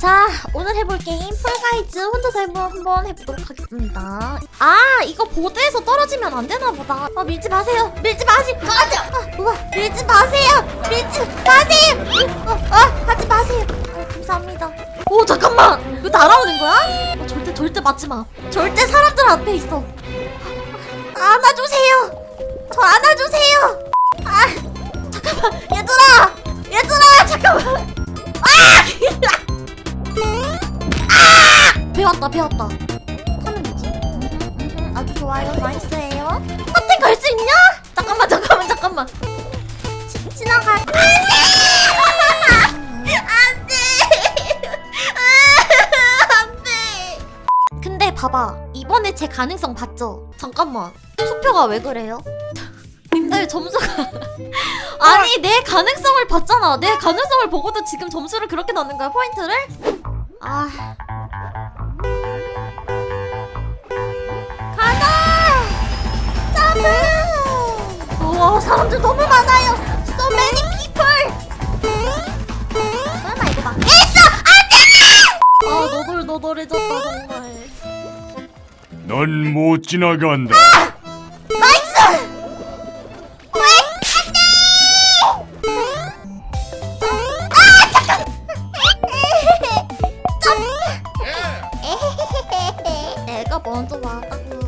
자, 오늘 해볼 게임 폴가이즈 혼자서 해보, 한번 해보도록 하겠습니다. 아, 이거 보드에서 떨어지면 안 되나 보다. 아, 밀지 마세요. 밀지 마세요. 아, 우와, 밀지 마세요. 밀지 마세요. 어, 어, 하지 마세요. 아, 감사합니다. 오, 잠깐만. 이거 날아오는 거야? 어, 절대, 절대 맞지 마. 절대 사람들 앞에 있어. 아, 안아주세요. 저 안아주세요. 아, 잠깐만. 얘들아. 얘들아, 잠깐만. 배웠다 배웠다. 하면 되지. 아주 좋아요. 나이스예요. 커튼 갈수 있냐? 잠깐만 잠깐만 잠깐만. 지, 지나가. 안돼! 봐봐. 이번에 제 가능성 봤죠? 잠깐만. 투표가 왜 그래요? 님들 점수가. 아니 내 가능성을 봤잖아. 내 가능성을 보고도 지금 점수를 그렇게 넣는 거야 포인트를? 아 우와 사람들 너무 많아요. So many people. 설마 이거 막 있어! 안돼! 아 너덜 너덜해졌다 정말. 넌 못 지나간다. 나이스! 왜? 안돼! 아 잠깐! 점프! 내가 먼저 와가고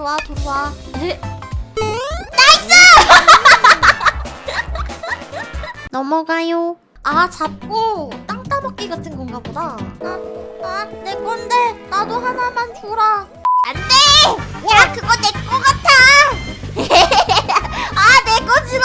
들어와 들어와. 에? 넘어가요. 아 잡고 땅 따먹기 같은 건가 보다. 아내 건데 나도 하나만 주라. 안돼! 야 그거 내 거 같아. 아 내 거 싫어.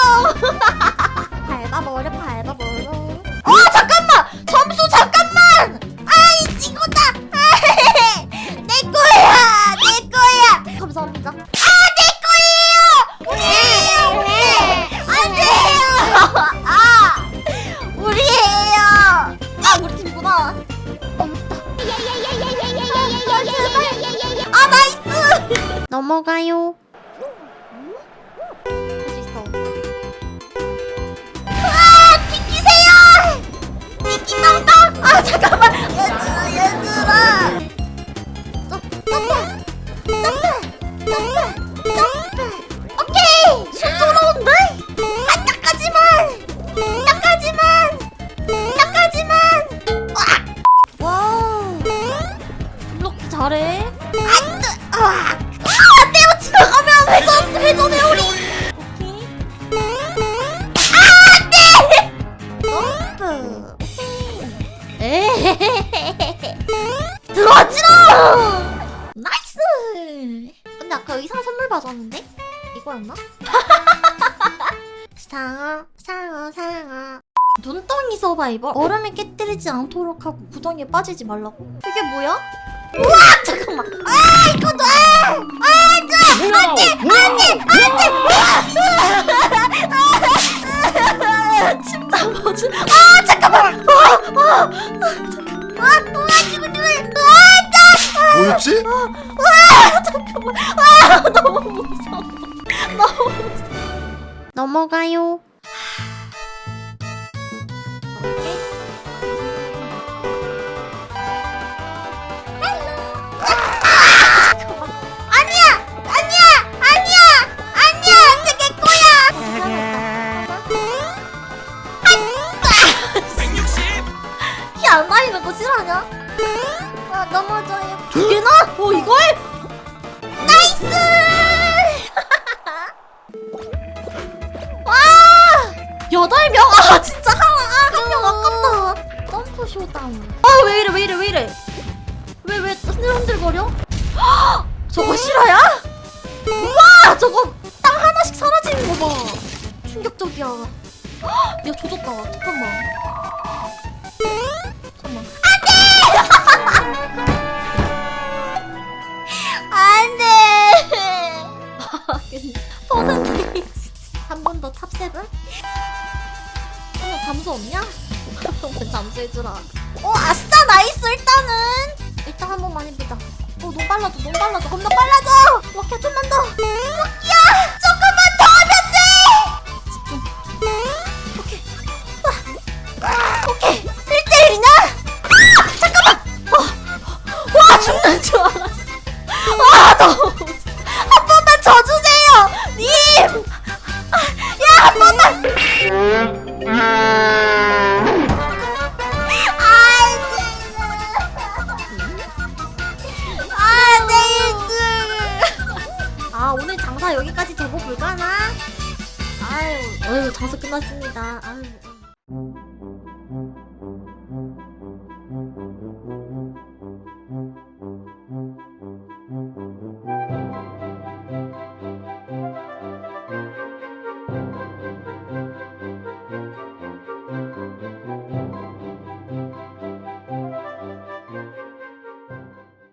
나이스. 들어왔지롱. 나이스. 근데 아까 의상 선물 받았는데 이거였나? 상어 상어 상어. 눈덩이 서바이벌 얼음을 깨뜨리지 않도록 하고 구덩이에 빠지지 말라고 이게 뭐야? 우와 잠깐만 아 이거 놔! 아 안 돼 안 돼 아, 잠깐만 아 너무 무서워 너무 무서워 넘어가요? 아 넘어져요 두 개나? 어 이걸? 나이스! 와! 여덟 명? 아 진짜 한한 명 아깝다 점프 쇼다운 아 왜 이래 왜 이래 왜 이래 왜 왜 흔들흔들거려? 헉! 저거 실화야? 우와 저거 땅 하나씩 사라지는 거 봐. 충격적이야. 헉! 야 조졌다. 잠깐만. 잠수 없냐? 잠수해주라. 어 아싸 나이스 일단은. 일단 한 번만 해보자. 어, 너무 빨라져, 너무 빨라져, 겁나 빨라져! 럭키야, 좀만 더! 럭키야! 아유, 자수 끝났습니다. 아유.